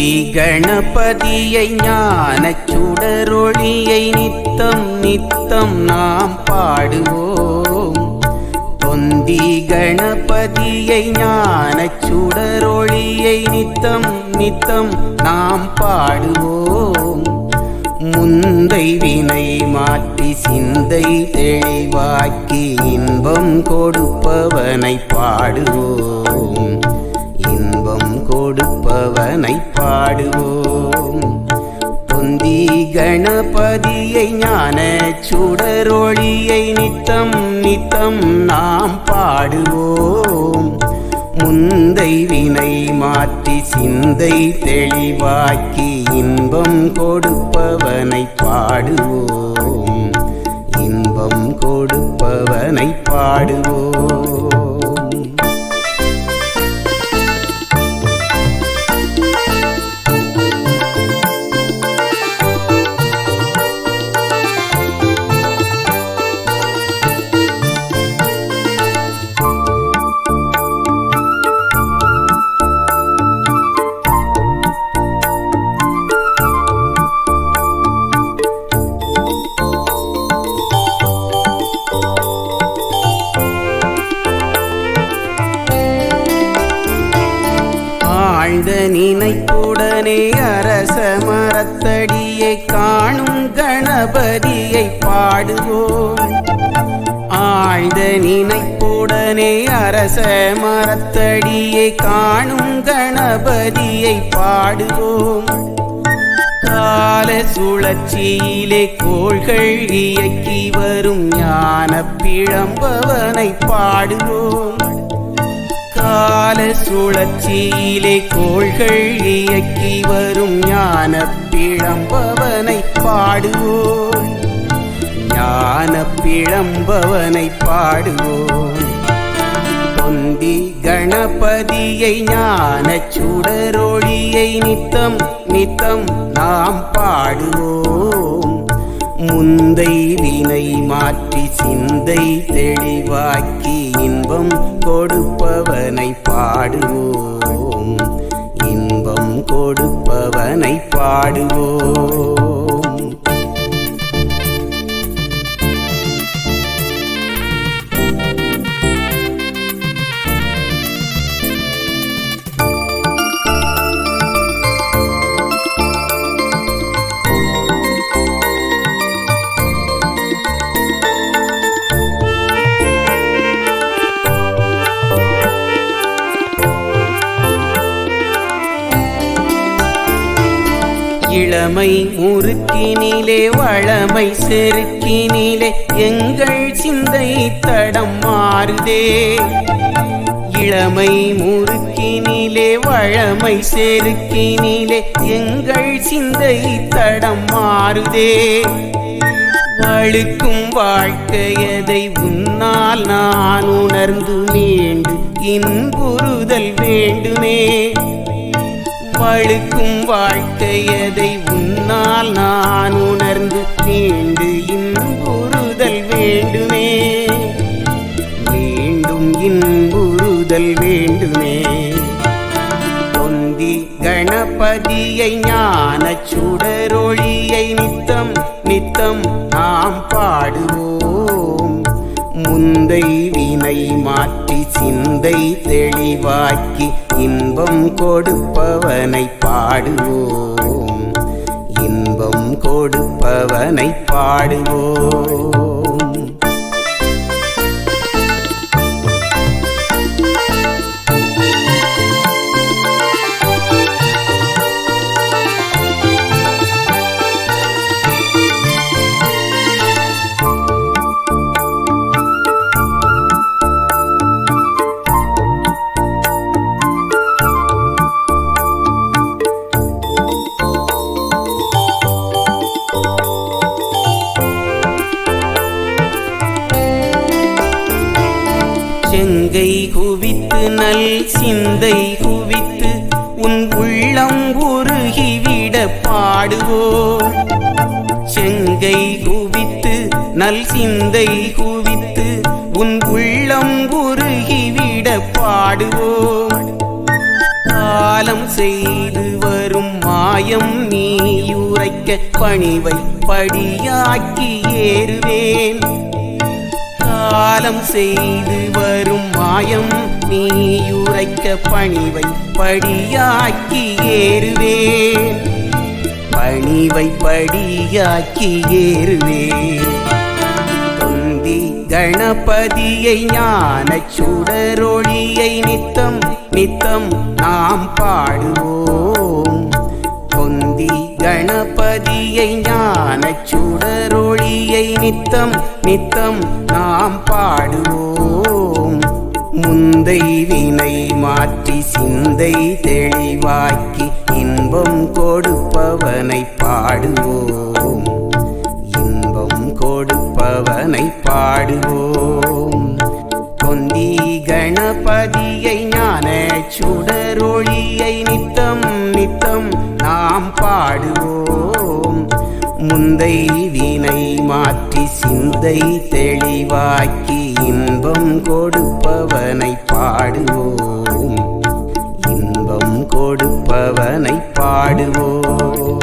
ஸ்ரீ கணபதியை ஞான சுடரொளியை நித்தம் நித்தம் நாம் பாடுவோம். தொந்தி கணபதியை ஞான சுடரொளியை நித்தம் நித்தம் நாம் பாடுவோம். முந்தை வினை மாற்றி சிந்தை தெளிவாக்கி இன்பம் கொடுப்பவனை பாடுவோம். கொடுப்பவனை பாடுவோம். பொந்தி கணபதியை ஞான சுடரொளியை நித்தம் நித்தம் நாம் பாடுவோம். முந்தை வினை மாற்றி சிந்தை தெளிவாக்கி இன்பம் கொடுப்பவனை பாடுவோம். இன்பம் கொடுப்பவனை பாடுவோம். மரத்தடியை காணும் கணபதியை பாடுவோம். ஆழ்ந்த நினைப்புடனே அரச மரத்தடியை காணும் கணபதியை பாடுவோம். கால சுழற்சியிலே கோள்கள் இயக்கி வரும் ஞான பிழம்பவனை பாடுவோம். கால சுழற்சியிலே கோள்கள் இயக்கி வரும் ஞான பிழம்பவனை பாடுவோம். ஞான பிழம்பவனை பாடுவோம். பொந்தி கணபதியை ஞான சுடரொளியை நித்தம் நித்தம் நாம் பாடுவோம். முந்தை வினை மாற்றி சிந்தை தெளிவாக்கி இன்பம் கொடுப்போம். கொடுப்பவனை பாடுவோம். இன்பம் கொடுப்பவனை பாடுவோம். இளமை முறுக்கினிலே வளமை செருக்கினிலே எங்கள் சிந்தை தடம் மாறுதே. இளமை முறுக்கினிலே வளமை செருக்கினிலே எங்கள் சிந்தை தடம் மாறுதே. வழுக்கும் வாழ்க்கையதை உன்னால் நான் உணர்ந்து மீண்டு இன்புறுதல் வேண்டுமே. வழுக்கும் வாழ்க்கையதை உன்னால் நான் உணர்ந்து மீண்டு இன்புறுதல் வேண்டுமே. வேண்டும் இன்புறுதல் வேண்டுமே. பொந்தி கணபதியை ஞான சுடரொழியை நித்தம் நித்தம் நாம் பாடுவோம். முந்தை வினை மாற்றி சிந்தை தெளிவாக்கி இன்பம் கொடுப்பவனை பாடுவோம். இன்பம் கொடுப்பவனை பாடுவோம். செங்கை குவித்து நல் சிந்தை குவித்து உன் உள்ளம் உருகிவிட பாடுவோம் செங்கை குவித்து நல் சிந்தை குவித்து உன் உள்ளம் உருகிவிட பாடுவோம் காலம் செய்து வரும் மாயம் நீ உரைக்க பணிவை படியாக்கி ஏறுவேன். காலம் செய்து வரும் மாயம் நீயுரைக்க பணிவை படியாக்கி ஏறுவேன். பணிவை படியாக்கி ஏறுவேன். தொந்தி கணபதியை ஞான சுடரொழியை நித்தம் நித்தம் நாம் பாடுவோம். தொந்தி கணபதியை ஞான சுடர் சுடரொளியை நித்தம் நித்தம் நாம் பாடுவோம். முந்தை வினை மாற்றி சிந்தை தெளிவாக்கி இன்பம் கொடுப்பவனை பாடுவோம். இன்பம் கொடுப்பவனை பாடுவோம். கொந்தி கணபதியை ஞான சுடரொளியை நித்தம் நித்தம் நாம் பாடுவோம். முந்தை மாற்றி தெளிவாக்கி இன்பம் கொடுப்பவனை பாடுவோம். இன்பம் கொடுப்பவனை பாடுவோம்.